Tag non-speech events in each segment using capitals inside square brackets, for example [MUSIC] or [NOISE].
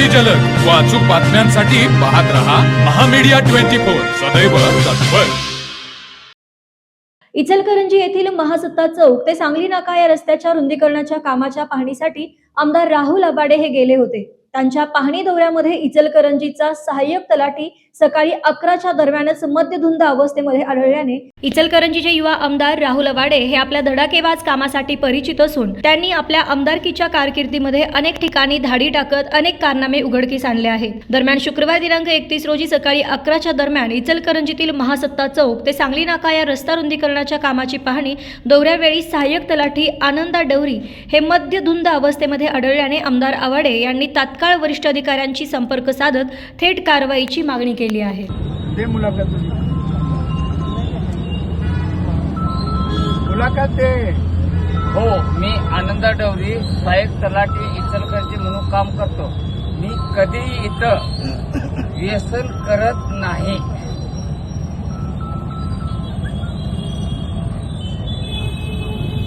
अगदी जलद. व अचूक बातम्यांसाठी पाहत रहा महामीडिया ट्वेंटी फोर. सदैव तत्पर. इचलकरंजी येथील महासत्ता चौक ते सांगली नाका या रस्त्याच्या रुंदीकरणाच्या कामाच्या पाहणीसाठी आमदार राहुल आबाडे हे गेले होते. त्यांच्या पाहणी दौऱ्यामध्ये इचलकरंजीचा सहाय्यक तलाठी सकाळी अकराच्या दरम्यानच मद्यधुंद अवस्थेमध्ये आढळल्याने इचलकरंजीचे युवा आमदार राहुल वाडे हे आपल्या धडाकेबाज कामासाठी परिचित असून त्यांनी आपल्या आमदारकीच्या कारकिर्दीमध्ये अनेक ठिकाणी धाडी टाकत अनेक कारनामे उघडकीस आणले आहेत. दरम्यान शुक्रवार दिनांक एकतीस रोजी सकाळी अकराच्या दरम्यान इचलकरंजीतील महासत्ता चौक ते सांगली नाका या रस्ता रुंदीकरणाच्या कामाची पाहणी दौऱ्यावेळी सहाय्यक तलाठी आनंदा डवरी हे मद्यधुंद अवस्थेमध्ये आढळल्याने आमदार आवाडे यांनी तात्काळ वरिष्ठ अधिकाऱ्यांशी संपर्क साधत थेट कारवाईची मागणी केली आहे. मुलाखत दे. हो मी आनंदा डवरी सहाय्यक तलाठी इचलकरंजी म्हणून काम करतो. मी कधीही इथं व्यसन करत नाही.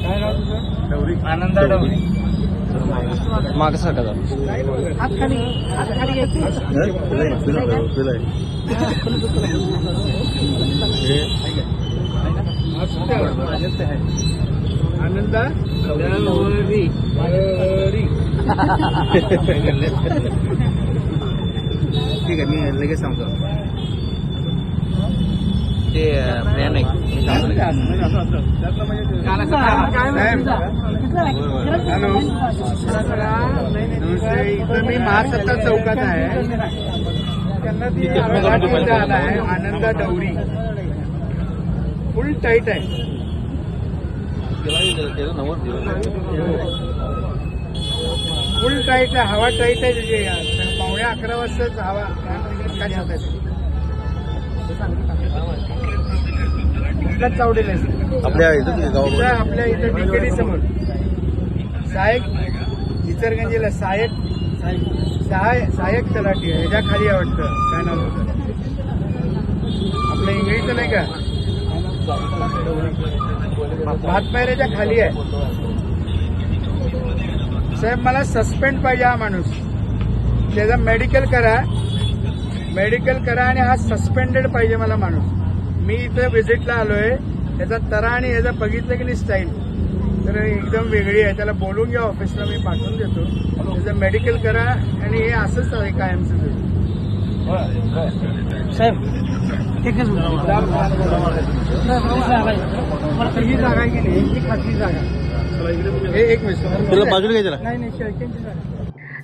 काय नाव तुझं? डवरी आनंदा डवरी. माग सारखा आनंदा. [LAUGHS] ठीक आहे मी लगेच सांगतो. ते प्लॅन आहे इथं मी महासत्ता चौकात आहे. त्यांना ती आला आहे आनंदा डवरी. फुल टाईट आहे. फुल टाईट आहे हवा टाईट आहे त्याची पावणे अकरा वाजताच हवा काय कुठला चावडेल आपल्या इथं आपल्या इथं डिकेडी समोर. सहायक इचरगंजीला सहायक सहाय सहायक तलाठी आहे. ह्याच्या खाली आहे वाटतं. काय नाव होतं आपलं इंग्रजीचं नाही का? भातपायऱ्याच्या खाली आहे. साहेब मला सस्पेंड पाहिजे हा माणूस. त्याचं मेडिकल करा. मेडिकल करा आणि हा सस्पेंडेड पाहिजे मला माणूस. मी इथं व्हिजिटला आलोय. त्याचा तरा आणि ह्याचा बघितलं की नाही स्टाईल तर एकदम वेगळी आहे. त्याला बोलून घ्या ऑफिसला मी पाठवून देतो. त्याचं मेडिकल करा आणि हे असंच आहे कायमचं ते. साहेब एकच ही जागा आहे की नाही? खासगी जागा हे एक मिनिट. तुला बाजूला घ्यायचं नाही नाही शेळकेंची जागा.